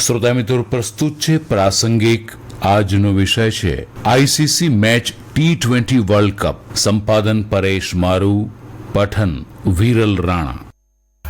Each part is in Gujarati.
શ્રોતા મિત્રો પ્રસ્તુત છે પ્રાસંગિક આજનો વિષય છે ICC match T twenty world cup. સંપાદન પરેશ મારુ, પઠન, વિરલ રાણા.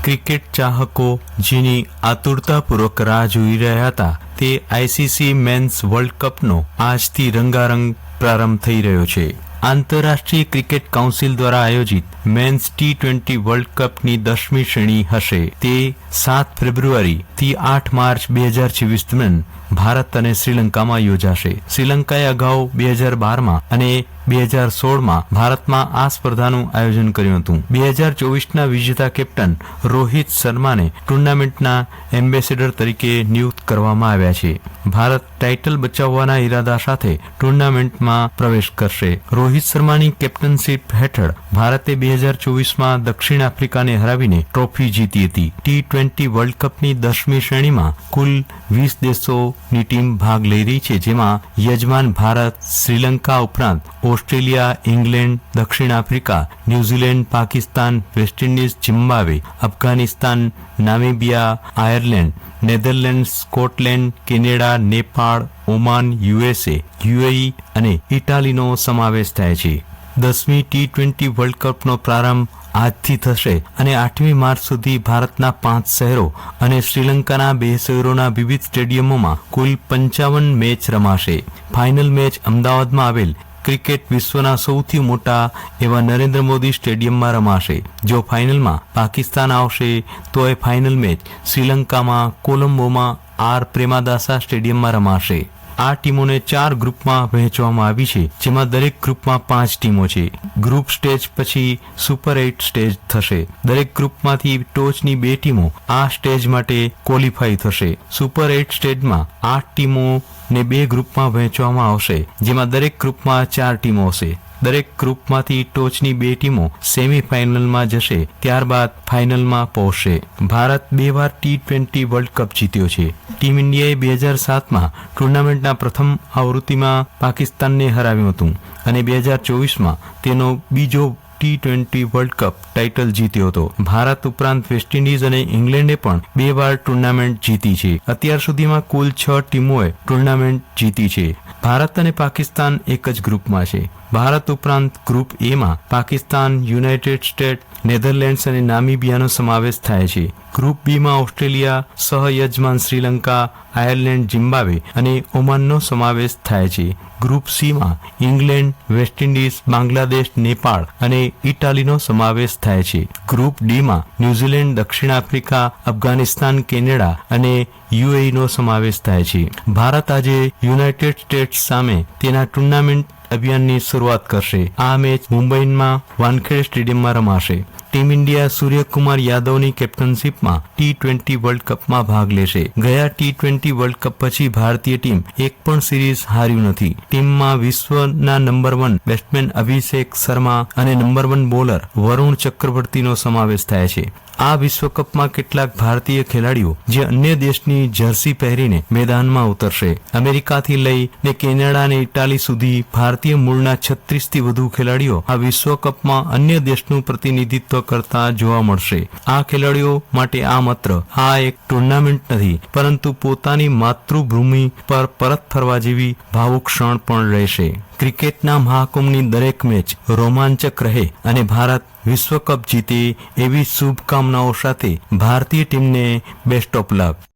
ક્રિકેટ ચાહકો જેની આતુરતાપૂર્વક રાહ જોઈ રહ્યા હતા, તે આઈસીસી મેન્સ વર્લ્ડ કપનો આજથી રંગારંગ પ્રારંભ થઈ રહ્યો છે. આંતરરાષ્ટ્રીય ક્રિકેટ કાઉન્સિલ દ્વારા આયોજિત મેન્સ ટી ટ્વેન્ટી વર્લ્ડ કપની દસમી શ્રેણી હશે. તે સાત ફેબ્રુઆરી થી આઠ માર્ચ બે હજાર છવ્વીસ દરમિયાન ભારત અને શ્રીલંકામાં યોજાશે. શ્રીલંકાએ અગાઉ બે હજાર બારમાં અને બે હજાર સોળમાં ભારતમાં આ સ્પર્ધાનું આયોજન કર્યું હતું. બે હજાર ચોવીસના વિજેતા કેપ્ટન રોહિત શર્માને ટુર્નામેન્ટના એમ્બેસેડર તરીકે નિયુક્ત કરવામાં આવ્યા છે. ભારત ટાઇટલ બચાવવાના ઈરાદા સાથે ટુર્નામેન્ટમાં પ્રવેશ કરશે. રોહિત શર્માની કેપ્ટનશીપ હેઠળ ભારતે બે હજાર ચોવીસમાં દક્ષિણ આફ્રિકાને હરાવીને ટ્રોફી જીતી હતી. ટી ટ્વેન્ટી વર્લ્ડ કપની દસમી શ્રેણીમાં કુલ વીસ દેશોની ટીમ ભાગ લઈ રહી છે, જેમાં યજમાન ભારત શ્રીલંકા ઉપરાંત ઓસ્ટ્રેલિયા, ઇંગ્લેન્ડ, દક્ષિણ Africa, New Zealand, Pakistan, West Indies Zimbabwe Afghanistan, Namibia, Ireland Netherland Scotland, Canada, Nepal, Oman, USA, UAE અને ઇટાલીનો સમાવેશ થાય છે. દસમી ટી ટ્વેન્ટી વર્લ્ડ કપનો પ્રારંભ આજથી થશે અને આઠમી માર્ચ સુધી ભારતના પાંચ શહેરો અને શ્રીલંકાના બે શહેરોના વિવિધ સ્ટેડિયમોમાં કુલ પંચાવન મેચ રમાશે. ફાઇનલ મેચ અમદાવાદમાં આવેલ ક્રિકેટ વિશ્વના સૌથી મોટા એવા નરેન્દ્ર મોદી સ્ટેડિયમમાં રમાશે. જો ફાઇનલમાં પાકિસ્તાન આવશે, તો એ ફાઇનલ મેચ શ્રીલંકામાં કોલંબોમાં આર. પ્રેમાદાસા સ્ટેડિયમમાં રમાશે. આ ટીમોને ચાર ગ્રુપમાં વહેંચવામાં આવી છે, જેમાં દરેક ગ્રુપમાં પાંચ ટીમો છે. ગ્રુપ સ્ટેજ પછી સુપર એઇટ સ્ટેજ થશે. દરેક ગ્રુપમાંથી ટોચની બે ટીમો આ સ્ટેજ માટે ક્વોલિફાય થશે. સુપર એઇટ સ્ટેજમાં આઠ ટીમો ને બે ગ્રુપમાં વહેંચવામાં આવશે, જેમાં દરેક ગ્રુપમાં ચાર ટીમો હશે. દરેક ગ્રુપમાંથી ટોચની બે ટીમો સેમીફાઇનલમાં જશે, ત્યારબાદ ફાઇનલમાં પહોંચશે. ભારત બે વાર ટી ટ્વેન્ટી વર્લ્ડ કપ જીત્યો છે. ટીમ ઇન્ડિયાએ બે હજાર સાતમાં ટુર્નામેન્ટના પ્રથમ આવૃત્તિમાં પાકિસ્તાનને હરાવ્યું હતું અને બે હજાર ચોવીસમાં તેનો બીજો T twenty world cup title જીત્યો હતો. ભારત ઉપરાંત વેસ્ટ ઇન્ડિઝ અને ઇંગ્લેન્ડે પણ બે વાર ટુર્નામેન્ટ જીતી છે. અત્યાર સુધીમાં કુલ છ ટીમોએ ટુર્નામેન્ટ જીતી છે. ભારત અને પાકિસ્તાન એક જ ગ્રુપમાં છે. ભારત ઉપરાંત ગ્રુપ એમાં પાકિસ્તાન યુનાઇટેડ સ્ટેટ નેધરલેન્ડ્સ અને નામીબિયાનો સમાવેશ થાય છે. ગ્રુપ બીમાં ઓસ્ટ્રેલિયા સહયજમાન શ્રીલંકા, આયર્લેન્ડ જિમ્બાબ્વે અને ઓમાનનો સમાવેશ થાય છે. Group સીમાં England, West Indies, Bangladesh, Nepal અને ઇટાલીનો સમાવેશ થાય છે. ગ્રુપ ડીમાં ન્યૂઝીલેન્ડ, દક્ષિણ આફ્રિકા, અફઘાનિસ્તાન, કેનેડા અને યુએઈનો સમાવેશ થાય છે. ભારત આજે યુનાઇટેડ સ્ટેટ્સ સામે તેના ટુર્નામેન્ટ અભિયાનની શરૂઆત કરશે. આ મેચ મુંબઈમાં વાનખેડે સ્ટેડિયમમાં રમાશે. ટીમ ઇન્ડિયા સૂર્યકુમાર યાદવની કેપ્ટનશીપમાં ટી ટ્વેન્ટી વર્લ્ડ કપમાં ભાગ લેશે. ગયા ટી ટ્વેન્ટી વર્લ્ડ કપ પછી ભારતીય ટીમ એક પણ સિરીઝ હાર્યું નથી. ટીમમાં વિશ્વના number one batsman Abhishek Sharma અને નંબર વન બોલર વરુણ ચક્રવર્તીનો સમાવેશ થાય છે. આ વિશ્વકપમાં કેટલાક ભારતીય ખેલાડીઓ જે અન્ય દેશની જર્સી પહેરીને મેદાનમાં ઉતરશે. અમેરિકાથી લઈને કેનેડા અને ઇટાલી સુધી ભારતીય મૂળના છત્રીસથી વધુ ખેલાડીઓ આ વિશ્વકપમાં અન્ય દેશનું પ્રતિનિધિત્વ કરતા જોવા મળશે. આ ખેલાડીઓ માટે આ માત્ર આ એક ટુર્નામેન્ટ નથી, પરંતુ પોતાની માતૃભૂમિ પર પરત ફરવા જેવી ભાવુક ક્ષણ પણ રહેશે. ક્રિકેટના મહાકુંભની દરેક મેચ રોમાંચક રહે અને ભારત વિશ્વકપ જીતે એવી શુભકામનાઓ સાથે ભારતીય ટીમને બેસ્ટ ઓફ લક